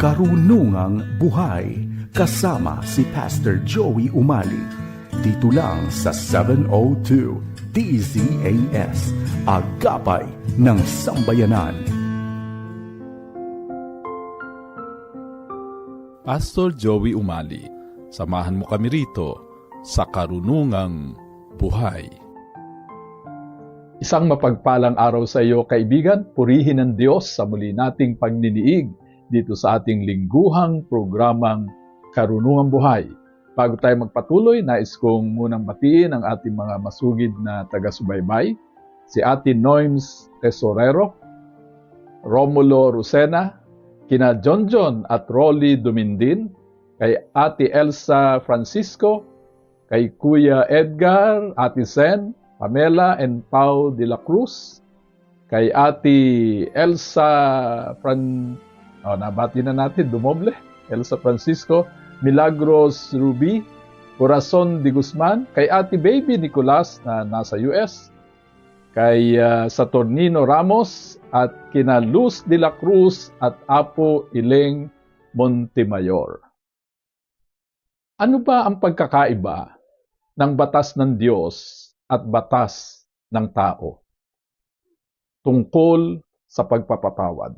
Karunungang Buhay kasama si Pastor Joey Umali dito lang sa 702 DZAS Agapay ng Sambayanan. Pastor Joey Umali, samahan mo kami rito sa Karunungang Buhay. Isang mapagpalang araw sa iyo, kaibigan. Purihin ng Diyos sa muli nating pagniniig dito sa ating lingguhang programang Karunungang Buhay. Bago tayo magpatuloy, nais kong munang batiin ang ating mga masugid na taga-subaybay, si Ate Noims Tesorero, Romulo Rusena, kina John John at Rolly Dumindin, kay Ate Elsa Francisco, kay Kuya Edgar, Ate Sen, Pamela and Pau de la Cruz, kay Ate Elsa Fran... Oh, nabati na natin, dumoble. Elsa Francisco, Milagros Ruby, Corazon de Guzman, kay Ate Baby Nicolas na nasa US, kay uh, Saturnino Ramos at kina Luz de la Cruz at Apo Ileng Montemayor. Ano ba ang pagkakaiba ng batas ng Diyos at batas ng tao tungkol sa pagpapatawad.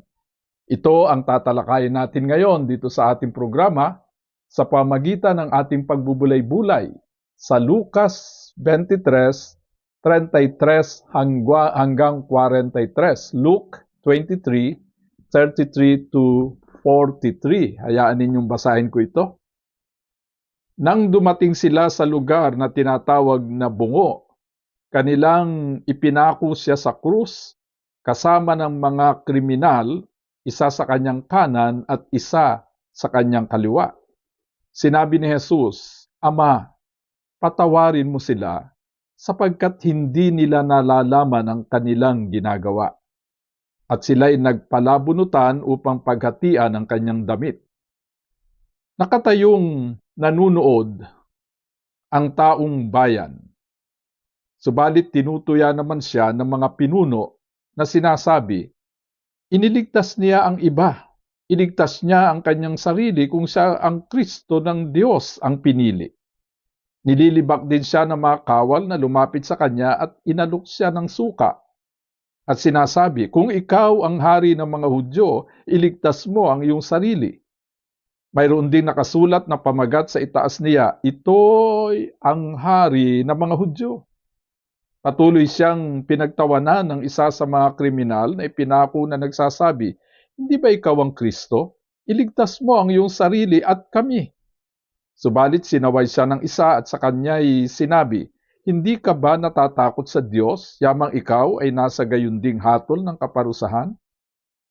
Ito ang tatalakayin natin ngayon dito sa ating programa sa pamagitan ng ating pagbubulay-bulay sa Lucas 23, 33 hanggang 43. Luke 23, 33 to 43. Hayaan ninyong basahin ko ito. Nang dumating sila sa lugar na tinatawag na bungo, kanilang ipinako siya sa krus kasama ng mga kriminal, isa sa kanyang kanan at isa sa kanyang kaliwa. Sinabi ni Jesus, Ama, patawarin mo sila sapagkat hindi nila nalalaman ang kanilang ginagawa. At sila'y nagpalabunutan upang paghatian ang kanyang damit. Nakatayong nanunood ang taong bayan. Subalit tinutuya naman siya ng mga pinuno na sinasabi, iniligtas niya ang iba. Iligtas niya ang kanyang sarili kung siya ang Kristo ng Diyos ang pinili. Nililibak din siya ng mga kawal na lumapit sa kanya at inalok siya ng suka. At sinasabi, kung ikaw ang hari ng mga Hudyo, iligtas mo ang iyong sarili. Mayroon din nakasulat na pamagat sa itaas niya, ito'y ang hari ng mga Hudyo. Patuloy siyang pinagtawanan ng isa sa mga kriminal na ipinako na nagsasabi, Hindi ba ikaw ang Kristo? Iligtas mo ang iyong sarili at kami. Subalit sinaway siya ng isa at sa kanya'y sinabi, Hindi ka ba natatakot sa Diyos, yamang ikaw ay nasa gayunding hatol ng kaparusahan?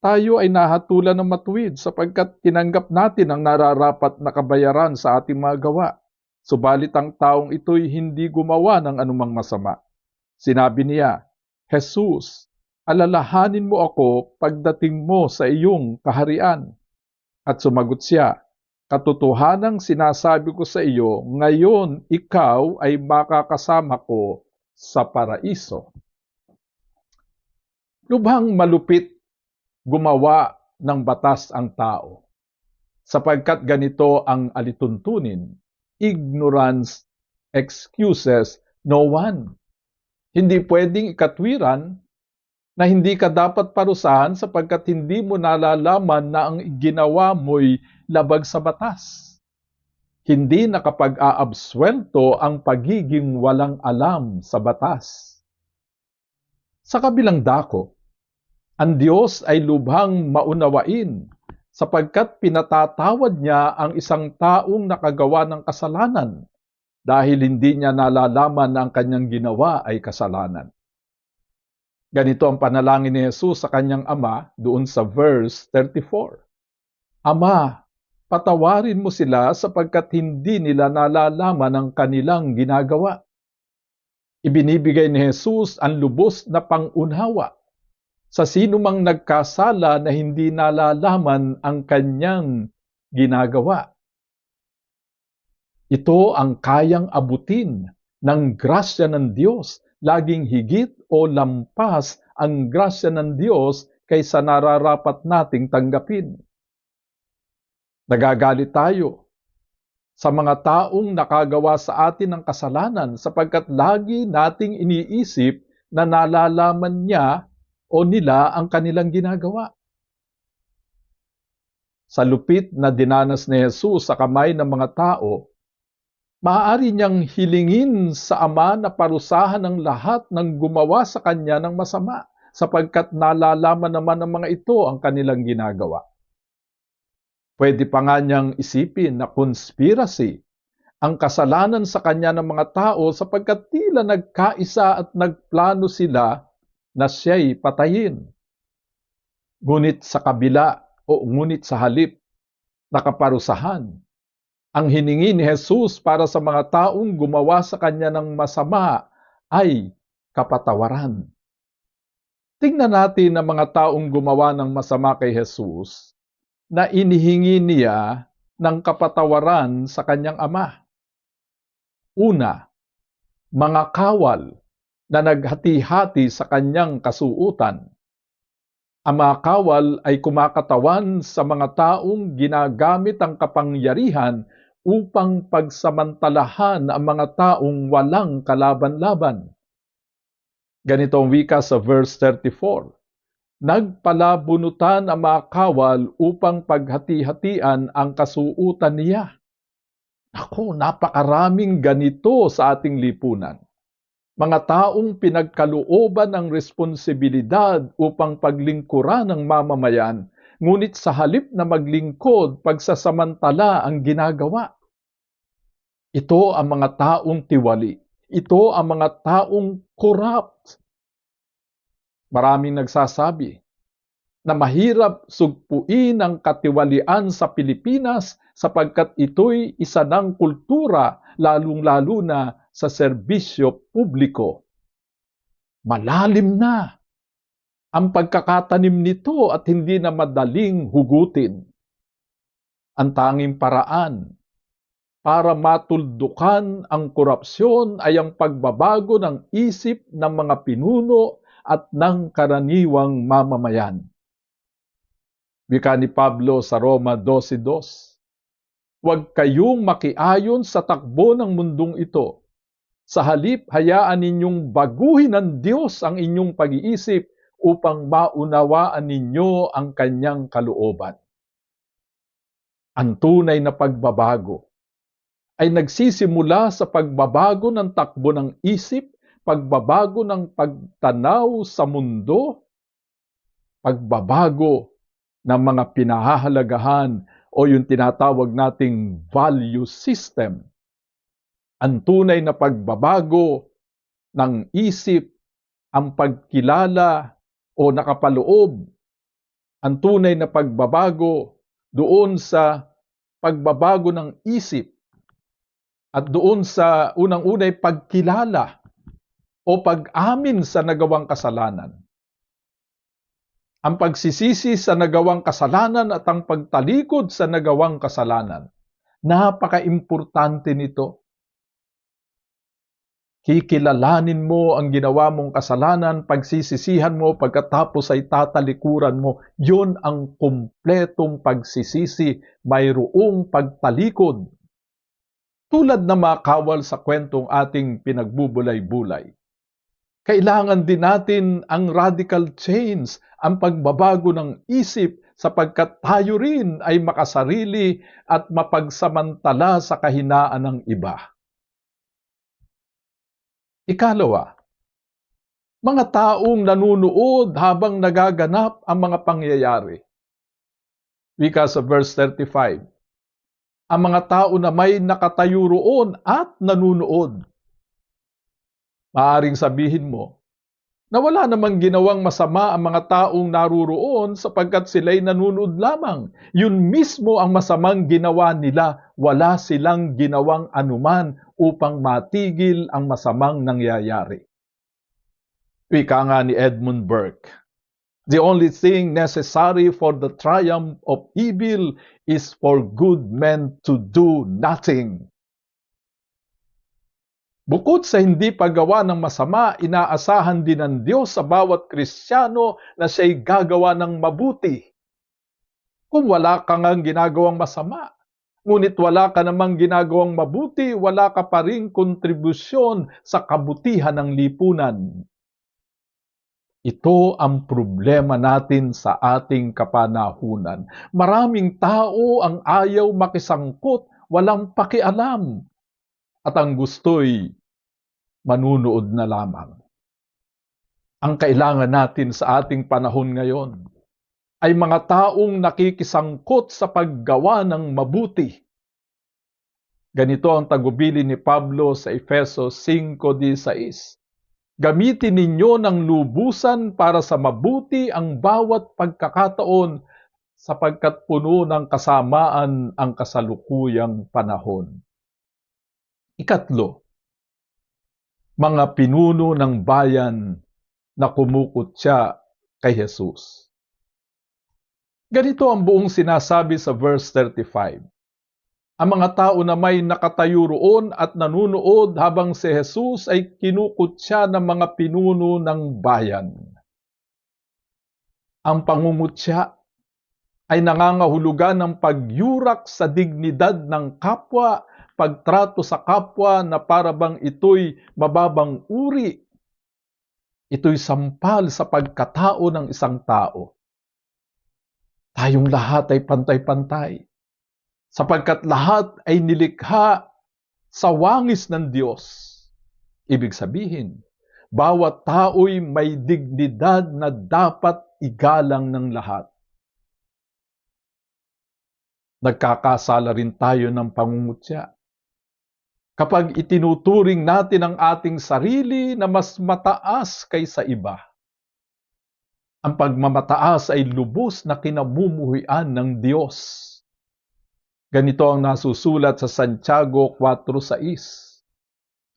Tayo ay nahatulan ng matuwid sapagkat tinanggap natin ang nararapat na kabayaran sa ating mga gawa. Subalit ang taong ito'y hindi gumawa ng anumang masama. Sinabi niya, Jesus, alalahanin mo ako pagdating mo sa iyong kaharian. At sumagot siya, katotohanang sinasabi ko sa iyo, ngayon ikaw ay makakasama ko sa paraiso. Lubhang malupit gumawa ng batas ang tao, sapagkat ganito ang alituntunin, ignorance excuses no one. Hindi pwedeng ikatwiran na hindi ka dapat parusahan sapagkat hindi mo nalalaman na ang ginawa mo'y labag sa batas. Hindi nakapag-aabswelto ang pagiging walang alam sa batas. Sa kabilang dako, ang Diyos ay lubhang maunawain sapagkat pinatatawad niya ang isang taong nakagawa ng kasalanan dahil hindi niya nalalaman na ang kanyang ginawa ay kasalanan. Ganito ang panalangin ni Jesus sa kanyang ama doon sa verse 34. Ama, patawarin mo sila sapagkat hindi nila nalalaman ang kanilang ginagawa. Ibinibigay ni Jesus ang lubos na pangunhawa sa sino mang nagkasala na hindi nalalaman ang kanyang ginagawa. Ito ang kayang abutin ng grasya ng Diyos, laging higit o lampas ang grasya ng Diyos kaysa nararapat nating tanggapin. Nagagalit tayo sa mga taong nakagawa sa atin ng kasalanan sapagkat lagi nating iniisip na nalalaman niya o nila ang kanilang ginagawa. Sa lupit na dinanas ni Jesus sa kamay ng mga tao, maaari niyang hilingin sa Ama na parusahan ang lahat ng gumawa sa kanya ng masama sapagkat nalalaman naman ng mga ito ang kanilang ginagawa. Pwede pa nga niyang isipin na conspiracy ang kasalanan sa kanya ng mga tao sapagkat tila nagkaisa at nagplano sila na siya'y patayin. Ngunit sa kabila o ngunit sa halip nakaparusahan, ang hiningi ni Jesus para sa mga taong gumawa sa kanya ng masama ay kapatawaran. Tingnan natin ang mga taong gumawa ng masama kay Jesus na inihingi niya ng kapatawaran sa kanyang ama. Una, mga kawal na naghati-hati sa kanyang kasuutan. Ang mga kawal ay kumakatawan sa mga taong ginagamit ang kapangyarihan upang pagsamantalahan ang mga taong walang kalaban-laban. Ganito ang wika sa verse 34. Nagpalabunutan ang mga kawal upang paghati-hatian ang kasuutan niya. Ako, napakaraming ganito sa ating lipunan. Mga taong pinagkalooban ng responsibilidad upang paglingkuran ng mamamayan, ngunit sa halip na maglingkod, pagsasamantala ang ginagawa. Ito ang mga taong tiwali. Ito ang mga taong corrupt. Maraming nagsasabi na mahirap sugpuin ang katiwalian sa Pilipinas sapagkat ito'y isa ng kultura lalong-lalo na sa serbisyo publiko. Malalim na ang pagkakatanim nito at hindi na madaling hugutin. Ang tanging paraan para matuldukan ang korupsyon ay ang pagbabago ng isip ng mga pinuno at ng karaniwang mamamayan. Wika ni Pablo sa Roma 12.2 Huwag kayong makiayon sa takbo ng mundong ito. Sa halip, hayaan ninyong baguhin ng Diyos ang inyong pag-iisip upang maunawaan ninyo ang kanyang kalooban. Ang tunay na pagbabago ay nagsisimula sa pagbabago ng takbo ng isip, pagbabago ng pagtanaw sa mundo, pagbabago ng mga pinahahalagahan o yung tinatawag nating value system. Ang tunay na pagbabago ng isip, ang pagkilala o nakapaloob, ang tunay na pagbabago doon sa pagbabago ng isip at doon sa unang-unay pagkilala o pag-amin sa nagawang kasalanan ang pagsisisi sa nagawang kasalanan at ang pagtalikod sa nagawang kasalanan. Napaka-importante nito. Kikilalanin mo ang ginawa mong kasalanan, pagsisisihan mo pagkatapos ay tatalikuran mo. Yon ang kumpletong pagsisisi, mayroong pagtalikod. Tulad na makawal sa kwentong ating pinagbubulay-bulay. Kailangan din natin ang radical change, ang pagbabago ng isip sapagkat tayo rin ay makasarili at mapagsamantala sa kahinaan ng iba. Ikalawa, mga taong nanunood habang nagaganap ang mga pangyayari. Wika sa verse 35, ang mga tao na may nakatayo roon at nanunood Maaring sabihin mo na wala namang ginawang masama ang mga taong naruroon sapagkat sila'y nanonood lamang. Yun mismo ang masamang ginawa nila. Wala silang ginawang anuman upang matigil ang masamang nangyayari. Wika nga ni Edmund Burke, The only thing necessary for the triumph of evil is for good men to do nothing. Bukod sa hindi paggawa ng masama, inaasahan din ng Diyos sa bawat Kristiyano na siya'y gagawa ng mabuti. Kung wala ka ngang ginagawang masama, ngunit wala ka namang ginagawang mabuti, wala ka pa rin kontribusyon sa kabutihan ng lipunan. Ito ang problema natin sa ating kapanahunan. Maraming tao ang ayaw makisangkot, walang pakialam. At ang gusto'y manunood na lamang. Ang kailangan natin sa ating panahon ngayon ay mga taong nakikisangkot sa paggawa ng mabuti. Ganito ang tagubili ni Pablo sa Efeso 5.16. Gamitin ninyo ng lubusan para sa mabuti ang bawat pagkakataon sapagkat puno ng kasamaan ang kasalukuyang panahon. Ikatlo, mga pinuno ng bayan na kumukutya kay Jesus. Ganito ang buong sinasabi sa verse 35. Ang mga tao na may nakatayo roon at nanunood habang si Jesus ay kinukutya ng mga pinuno ng bayan. Ang pangungutya ay nangangahulugan ng pagyurak sa dignidad ng kapwa, pagtrato sa kapwa na parabang ito'y mababang uri. Ito'y sampal sa pagkatao ng isang tao. Tayong lahat ay pantay-pantay sapagkat lahat ay nilikha sa wangis ng Diyos. Ibig sabihin, bawat tao'y may dignidad na dapat igalang ng lahat. Nagkakasala rin tayo ng pangungutya. Kapag itinuturing natin ang ating sarili na mas mataas kaysa iba, ang pagmamataas ay lubos na kinamumuhian ng Diyos. Ganito ang nasusulat sa Santiago 4.6.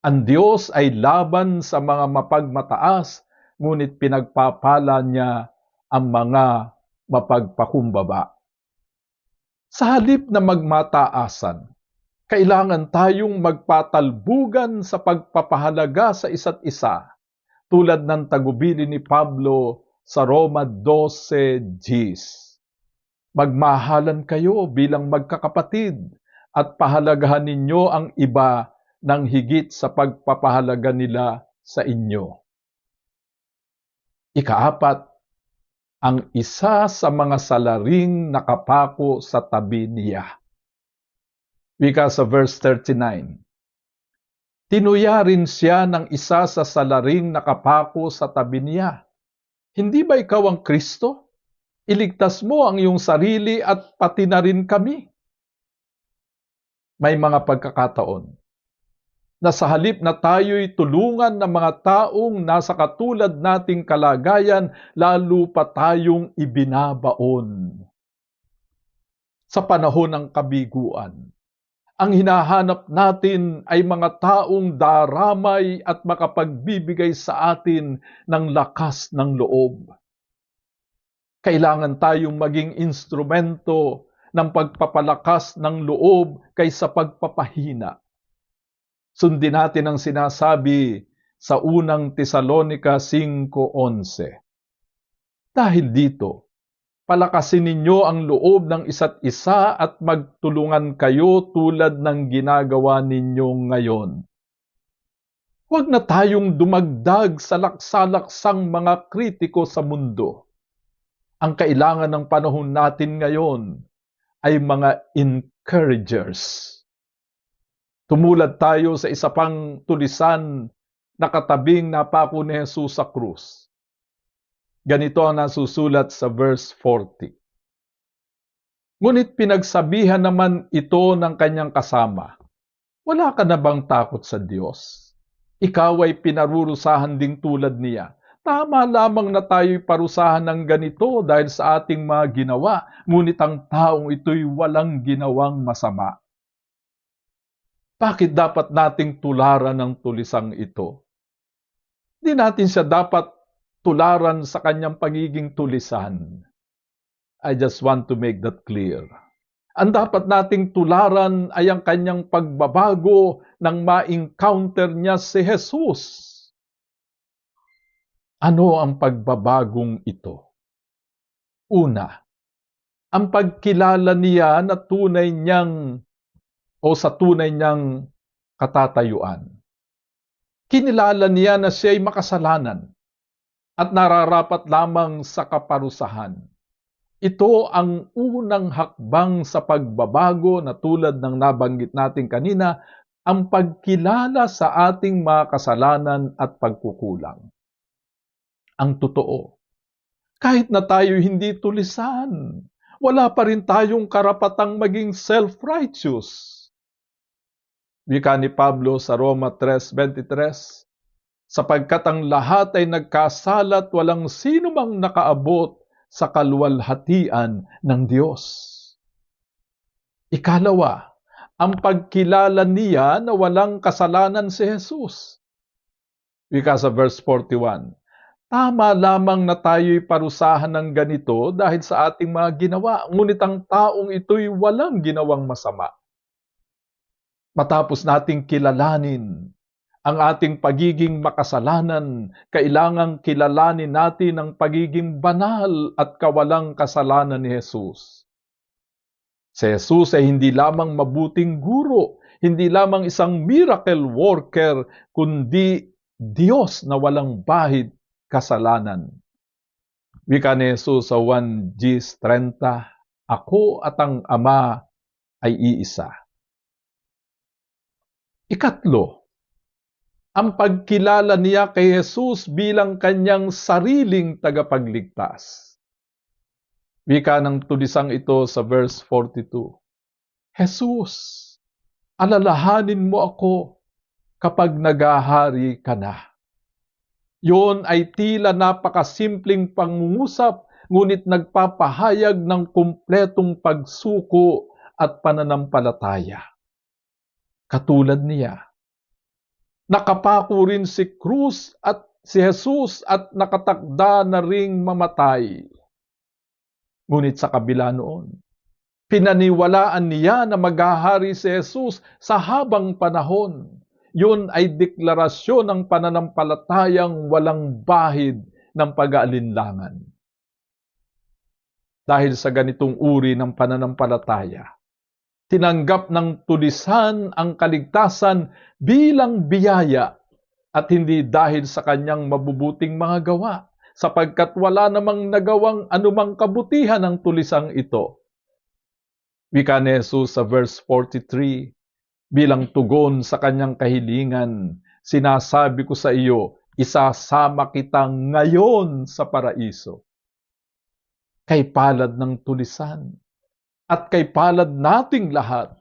Ang Diyos ay laban sa mga mapagmataas, ngunit pinagpapala niya ang mga mapagpakumbaba. Sa halip na magmataasan, kailangan tayong magpatalbugan sa pagpapahalaga sa isa't isa, tulad ng tagubili ni Pablo sa Roma 12 Gs. Magmahalan kayo bilang magkakapatid at pahalagahan ninyo ang iba ng higit sa pagpapahalaga nila sa inyo. Ikaapat, ang isa sa mga salaring nakapako sa tabi niya. Wika sa verse 39. Tinuya rin siya ng isa sa salaring nakapako sa tabi niya. Hindi ba ikaw ang Kristo? iligtas mo ang iyong sarili at pati na rin kami. May mga pagkakataon na sa halip na tayo'y tulungan ng mga taong nasa katulad nating kalagayan, lalo pa tayong ibinabaon. Sa panahon ng kabiguan, ang hinahanap natin ay mga taong daramay at makapagbibigay sa atin ng lakas ng loob kailangan tayong maging instrumento ng pagpapalakas ng loob kaysa pagpapahina. Sundin natin ang sinasabi sa unang Tesalonika 5.11. Dahil dito, palakasin ninyo ang loob ng isa't isa at magtulungan kayo tulad ng ginagawa ninyo ngayon. Huwag na tayong dumagdag sa laksalaksang mga kritiko sa mundo ang kailangan ng panahon natin ngayon ay mga encouragers. Tumulad tayo sa isa pang tulisan na katabing napako ni Jesus sa krus. Ganito ang nasusulat sa verse 40. Ngunit pinagsabihan naman ito ng kanyang kasama, Wala ka na bang takot sa Diyos? Ikaw ay pinarurusahan ding tulad niya Tama lamang na tayo'y parusahan ng ganito dahil sa ating mga ginawa, ngunit ang taong ito'y walang ginawang masama. Bakit dapat nating tularan ng tulisang ito? Di natin siya dapat tularan sa kanyang pagiging tulisan. I just want to make that clear. Ang dapat nating tularan ay ang kanyang pagbabago nang ma-encounter niya si Jesus ano ang pagbabagong ito? Una, ang pagkilala niya na tunay niyang o sa tunay niyang katatayuan. Kinilala niya na siya'y makasalanan at nararapat lamang sa kaparusahan. Ito ang unang hakbang sa pagbabago na tulad ng nabanggit natin kanina, ang pagkilala sa ating mga kasalanan at pagkukulang. Ang totoo, kahit na tayo hindi tulisan, wala pa rin tayong karapatang maging self-righteous. Wika ni Pablo sa Roma 3.23, sapagkat ang lahat ay nagkasalat walang sino mang nakaabot sa kalwalhatian ng Diyos. Ikalawa, ang pagkilala niya na walang kasalanan si Jesus. Wika sa verse 41, Tama lamang na tayo'y parusahan ng ganito dahil sa ating mga ginawa, ngunit ang taong ito'y walang ginawang masama. Matapos nating kilalanin ang ating pagiging makasalanan, kailangang kilalanin natin ang pagiging banal at kawalang kasalanan ni Jesus. Si Jesus ay hindi lamang mabuting guro, hindi lamang isang miracle worker, kundi Diyos na walang bahid kasalanan. Wika ni Jesus sa 1 Gs 30, Ako at ang Ama ay iisa. Ikatlo, ang pagkilala niya kay Jesus bilang kanyang sariling tagapagligtas. Wika ng tulisang ito sa verse 42. Jesus, alalahanin mo ako kapag nagahari ka na. Yun ay tila napakasimpleng pangungusap ngunit nagpapahayag ng kumpletong pagsuko at pananampalataya. Katulad niya, nakapako rin si Cruz at si Jesus at nakatakda na ring mamatay. Ngunit sa kabila noon, pinaniwalaan niya na maghahari si Jesus sa habang panahon. Yun ay deklarasyon ng pananampalatayang walang bahid ng pag-aalinlangan. Dahil sa ganitong uri ng pananampalataya, tinanggap ng tulisan ang kaligtasan bilang biyaya at hindi dahil sa kanyang mabubuting mga gawa, sapagkat wala namang nagawang anumang kabutihan ng tulisang ito. Wika ni Jesus sa verse 43, bilang tugon sa kanyang kahilingan, sinasabi ko sa iyo, isasama kita ngayon sa paraiso. Kay palad ng tulisan at kay palad nating lahat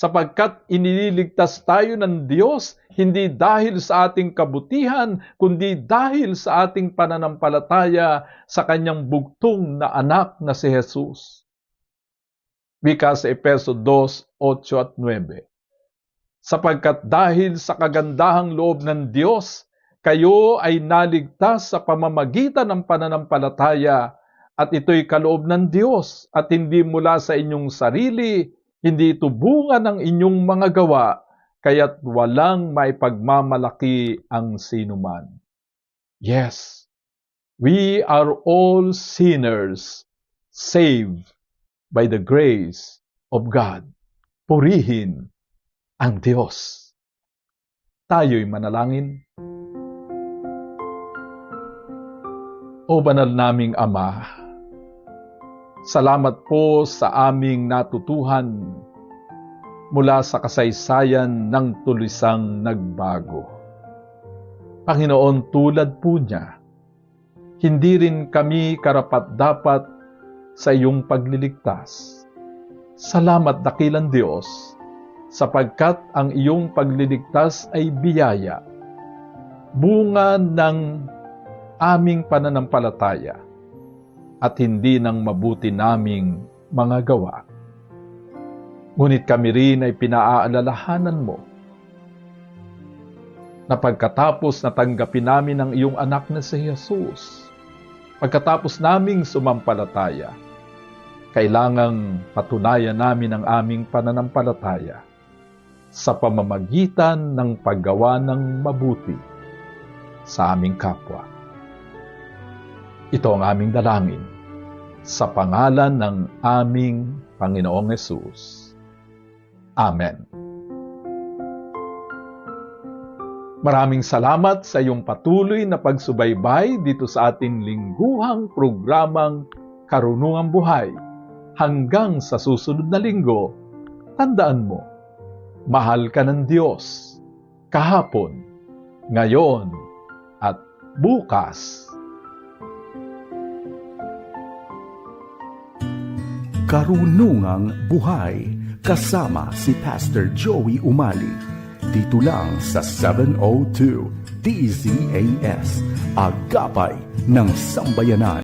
sapagkat iniligtas tayo ng Diyos hindi dahil sa ating kabutihan, kundi dahil sa ating pananampalataya sa kanyang bugtong na anak na si Jesus. Wika sa Epeso 2, 8 at 9. Sapagkat dahil sa kagandahang loob ng Diyos, kayo ay naligtas sa pamamagitan ng pananampalataya at ito'y kaloob ng Diyos at hindi mula sa inyong sarili, hindi ito bunga ng inyong mga gawa, kaya't walang maipagmamalaki ang sinuman. Yes, we are all sinners saved by the grace of God. Purihin ang Diyos. Tayo'y manalangin. O banal naming Ama, salamat po sa aming natutuhan mula sa kasaysayan ng tulisang nagbago. Panginoon, tulad po niya, hindi rin kami karapat-dapat sa iyong pagliligtas. Salamat dakilang Diyos, sapagkat ang iyong pagliligtas ay biyaya, bunga ng aming pananampalataya at hindi ng mabuti naming mga gawa. Ngunit kami rin ay pinaaalalahanan mo na pagkatapos na tanggapin namin ang iyong anak na si Jesus, pagkatapos naming sumampalataya, kailangang patunayan namin ang aming pananampalataya sa pamamagitan ng paggawa ng mabuti sa aming kapwa. Ito ang aming dalangin sa pangalan ng aming Panginoong Yesus. Amen. Maraming salamat sa iyong patuloy na pagsubaybay dito sa ating lingguhang programang Karunungang Buhay. Hanggang sa susunod na linggo, tandaan mo, mahal ka ng Diyos kahapon, ngayon, at bukas. Karunungang Buhay kasama si Pastor Joey Umali dito lang sa 702 DZAS Agapay ng Sambayanan.